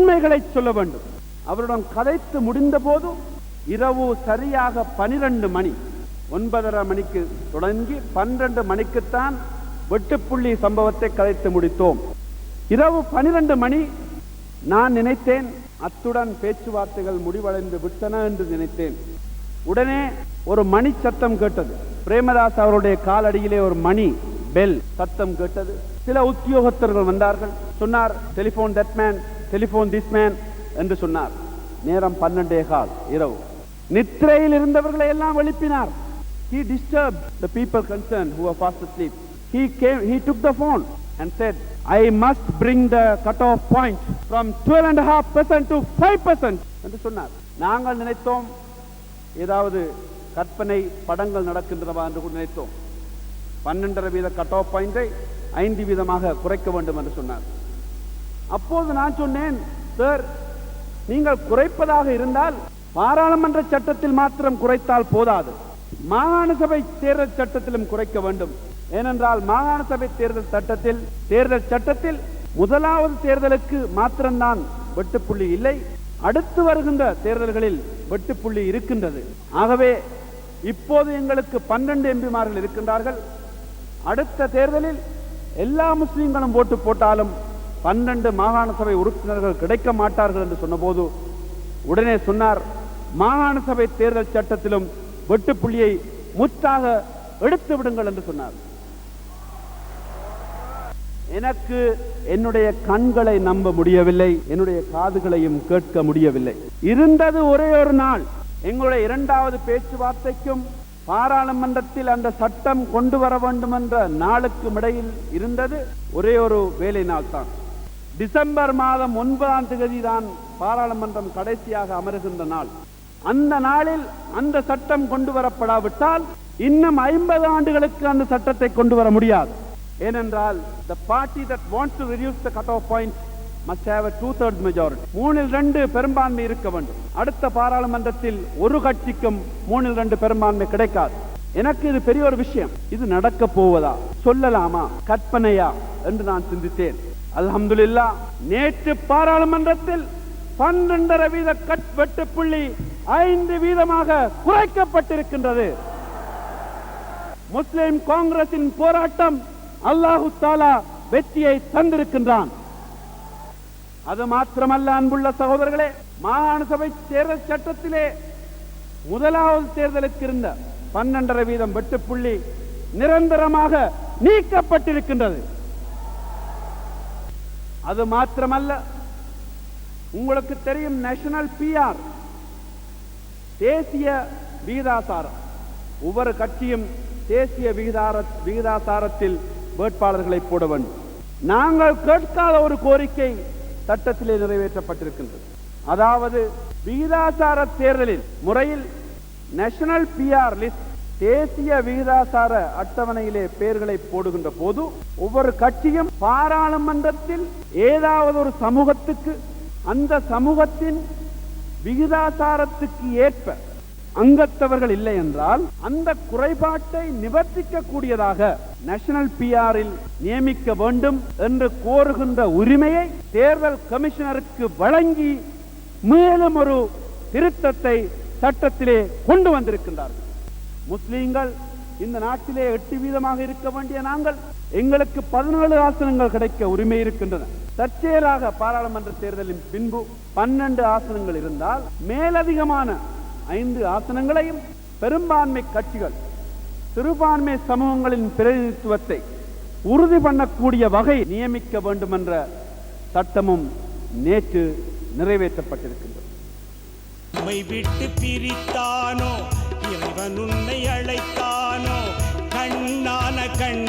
உண்மைகளை சொல்ல வேண்டும். அவருடன் கதைத்து முடிந்த போது இரவு சரியாக பனிரெண்டு மணி. ஒன்பதரை மணிக்கு தொடங்கி பன்னிரண்டு மணிக்குத்தான் வெட்டுப்புள்ளி சம்பவத்தை கதைத்து முடித்தோம். இரவு பனிரெண்டு மணி. நான் நினைத்தேன் அத்துடன் பேச்சுவார்த்தைகள் முடிவடைந்து விட்டன என்று நினைத்தேன். உடனே ஒரு மணி சத்தம் கேட்டது. பிரேமதாஸ் அவருடைய காலடியிலே ஒரு மணி பெல் சத்தம் கேட்டது. சில உத்தியோகத்தர்கள் வந்தார்கள். சொன்னார் telephone dead man man telephone this man என்று சொன்னார். நேரம் பன்னெண்டே கால் இரவு. நித்திரையில் இருந்தவர்களை எல்லாம் எழுப்பினார். He disturbed the people concerned who were fast asleep. He came he took the phone and said i must bring the cutoff point from 12 and a half percent to 5 percent என்று சொன்னார். நாங்கள் நினைத்தோம் ஏதாவது கற்பனை படங்கள் நடக்கின்றனவா என்று நினைத்தோம். பன்னெண்டரை வீத கட் ஆஃப் பாயிண்டை ஐந்து வீதமாக குறைக்க வேண்டும் என்று சொன்னார். அப்போது நான் சொன்னேன் சார் நீங்கள் குறைப்பதாக இருந்தால் பாராளுமன்ற சட்டத்தில் மாத்திரம் குறைத்தால் போதாது. மாகாண சபை தேர்தல் சட்டத்திலும் குறைக்க வேண்டும். ஏனென்றால் மாகாண சபை தேர்தல் சட்டத்தில் தேர்தல் சட்டத்தில் முதலாவது தேர்தலுக்கு மாத்திரம்தான் வெட்டுப்புள்ளி இல்லை. அடுத்து வருகின்ற தேர்தல்களில் வெட்டுப்புள்ளி இருக்கின்றது. ஆகவே இப்போது எங்களுக்கு பன்னெண்டு எம்பிமார்கள் இருக்கின்றார்கள். அடுத்த தேர்தலில் எல்லா முஸ்லீம்களும் ஓட்டு போட்டாலும் பன்னெண்டு மாகாண சபை உறுப்பினர்கள் கிடைக்க மாட்டார்கள் என்று சொன்னபோது உடனே சொன்னார் மாகாண சபை தேர்தல் சட்டத்திலும் வெட்டுப்புள்ளியை முத்தாக எடுத்து விடுங்கள் என்று சொன்னார். எனக்கு என்னுடைய கண்களை நம்ப முடியவில்லை என்னுடைய காதுகளையும் கேட்க முடியவில்லை. இருந்தது ஒரே ஒரு நாள் எங்களுடைய இரண்டாவது பேச்சுவார்த்தைக்கும் பாராளுமன்றத்தில் அந்த சட்டம் கொண்டு வர வேண்டும் என்ற நாளுக்கும் இடையில் இருந்தது ஒரே ஒரு வேலை நாள் தான் டிசம்பர் மாதம் ஒன்பதாம் தேதி தான் பாராளுமன்றம் கடைசியாக அமருகின்ற நாள். அந்த நாளில் அந்த சட்டம் கொண்டு வரப்படாவிட்டால் இன்னும் ஐம்பது ஆண்டுகளுக்கு அந்த சட்டத்தை கொண்டு வர முடியாது. ஏனென்றால் the party that want to reduce the cut off point must have two third majority மூணில் ரெண்டு பெரும்பான்மை இருக்க வேண்டும். அடுத்த பாராளுமன்றத்தில் ஒரு கட்சிக்கும் மூணில் ரெண்டு பெரும்பான்மை கிடைக்காது. எனக்கு இது பெரிய ஒரு விஷயம். இது நடக்க போவதா? சொல்லலாமா? கற்பனையா? என்று நான் சிந்தித்தேன். அல்ஹம்துல்லா நேற்று பாராளுமன்றத்தில் பன்னெண்டரை வீத கட் வெட்டு புள்ளி ஐந்து வீதமாக குறைக்கப்பட்டிருக்கின்றது. முஸ்லிம் காங்கிரசின் போராட்டம் அல்லாஹு தாலா வெற்றியை தந்திருக்கின்றான். அது மாத்திரமல்ல அன்புள்ள சகோதரர்களே மாகாண சபை தேர்தல் சட்டத்திலே முதலாவது தேர்தலுக்கு இருந்த பன்னெண்டரை வீதம் வெட்டுப்புள்ளி நிரந்தரமாக நீக்கப்பட்டிருக்கின்றது. அது மாத்திரமல்ல. உங்களுக்கு தெரியும் நேஷனல் பிஆர் தேசிய விகிதாசாரம். ஒவ்வொரு கட்சியும் தேசிய விகிதார விகிதாசாரத்தில் வேட்பாளர்களை போட வேண்டும். நாங்கள் கேட்காத ஒரு கோரிக்கை சட்டத்திலே நிறைவேற்றப்பட்டிருக்கின்றது. அதாவது விகிதாசார தேர்தலில் முறையில் நேஷனல் பிஆர் லிஸ்ட் தேசிய விகிதாசார அட்டவணையிலே பெயர்களை போடுகின்ற போது ஒவ்வொரு கட்சியும் பாராளுமன்றத்தில் ஏதாவது ஒரு சமூகத்துக்கு அந்த சமூகத்தின் விகிதாசாரத்துக்கு ஏற்ப அங்கத்தவர்கள் இல்லை என்றால் அந்த குறைபாட்டை நிவர்த்திக்க கூடியதாக நேஷனல் பிஆரில் நியமிக்க வேண்டும் என்று கோருகின்ற உரிமையை தேர்தல் கமிஷனருக்கு வழங்கி மேலும் ஒரு திருத்தத்தை சட்டத்திலே கொண்டு வந்திருக்கின்றார்கள். முஸ்லீம்கள் இந்த நாட்டிலே எட்டு வீதமாக இருக்க வேண்டிய நாங்கள் எங்களுக்கு பதினேழு ஆசனங்கள் கிடைக்க உரிமை இருக்கின்றன. தற்செயலாக பாராளுமன்ற தேர்தலின் பின்பு பன்னெண்டு ஆசனங்கள் இருந்தால் மேலதிகமான ஐந்து ஆசனங்களையும் பெரும்பான்மை கட்சிகள் சிறுபான்மை சமூகங்களின் பிரதிநிதித்துவத்தை உறுதி பண்ணக்கூடிய வகை நியமிக்க வேண்டும் என்ற சட்டமும் நேற்று நிறைவேற்றப்பட்டிருக்கின்றது. விட்டு பிரித்தானோ? அவன் உன்னை அழைத்தானோ? கண்ணான கண்